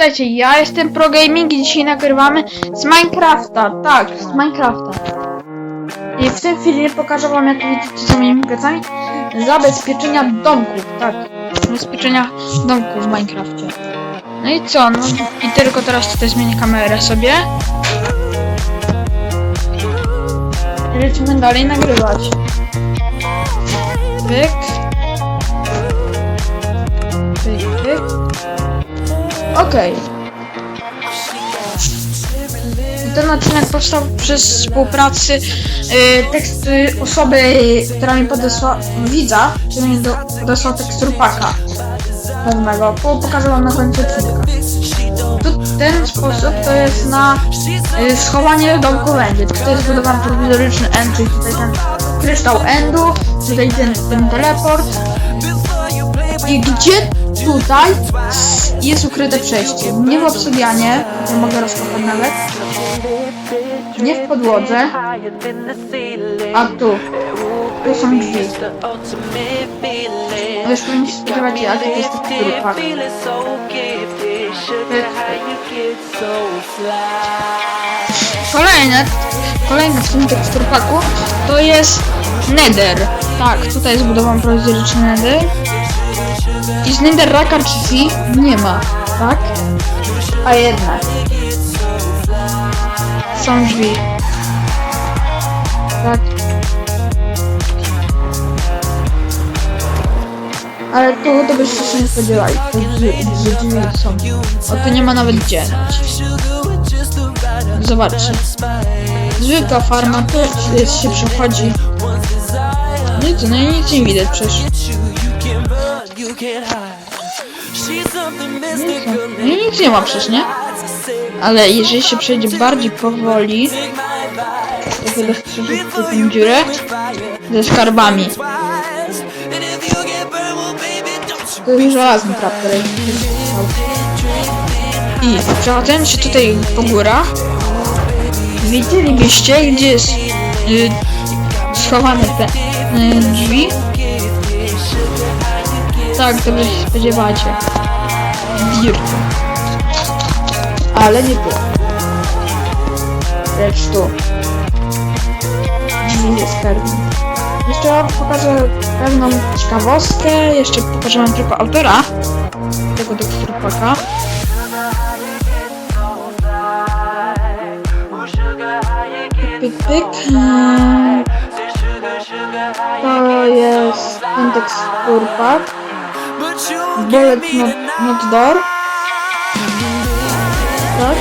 Słuchajcie, ja jestem Pro Gaming i dzisiaj nagrywamy z Minecrafta. Tak, z Minecrafta. I w tym filmie pokażę wam, jak widzicie za moimi plecami, zabezpieczenia domków. Tak, zabezpieczenia domków w Minecrafcie. No i co? No i tylko teraz tutaj zmienię kamerę sobie. I lecimy dalej nagrywać. Pyk, Okej. Ten odcinek powstał przez współpracy y, teksty osoby, która mi podesła, widza, który mi do, podesłał tekstur paka pewnego. Po, pokażę wam na końcu odcinka. Tu, ten sposób to jest na y, schowanie domku Endy. Tutaj jest zbudowany prowizoryczny end, czyli tutaj ten kryształ Endu, tutaj ten, ten teleport. I gdzie tutaj jest ukryte przejście? Nie w obsydianie, to mogę rozkopać nawet. Nie w podłodze, a tu. Tu są drzwi. Już powinien się spodziewać, jaki to jest tekstury pak. Kolejne, kolejne w tym to jest Nether. Tak, tutaj zbudowany prowizoryczny Nether. I z Netherracka drzwi nie ma, tak? A jednak. Są drzwi. Tak. Ale tu to byście się nie spodziewali, to drzwi, są. O, tu nie ma nawet gdzie. Zobaczcie. Zwykła farma, tu jest, się przechodzi. I co, no i nic nie widać przecież. I nic nie ma przecież, nie? Ale jeżeli się przejdzie bardziej powoli, to chyba przeżyć tę dziurę ze skarbami. To jest żelazny trap, który I przechodząc się tutaj po górach, widzielibyście, gdzie jest y, schowane te y, drzwi. Tak, dobrze się spodziewacie. Dirtu. Ale nie tu. Lecz tu. Drzwi pewny. Jeszcze wam pokażę pewną ciekawostkę. Jeszcze pokażę wam tylko autora tego teksturpaka. Pyk, pyk. To jest ten teksturpak. Bullet not, not door. Tak.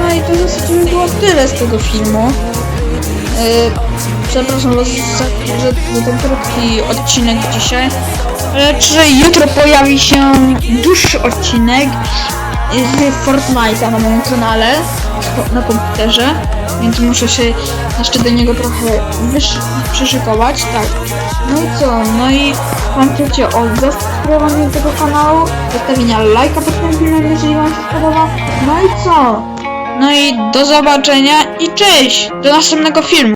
No i to w zasadzie by było tyle z tego filmu. Yy, przepraszam was za, za, za ten krótki odcinek dzisiaj. Lecz jutro pojawi się dłuższy odcinek z Fortnite'a na moim kanale na komputerze, więc muszę się jeszcze do niego trochę przyszykować, tak. No i co? No i pamiętajcie o zasubskrybowaniu tego kanału, zostawienia lajka pod tym filmem, jeżeli wam się spodoba. No i co? No i do zobaczenia i cześć! Do następnego filmu!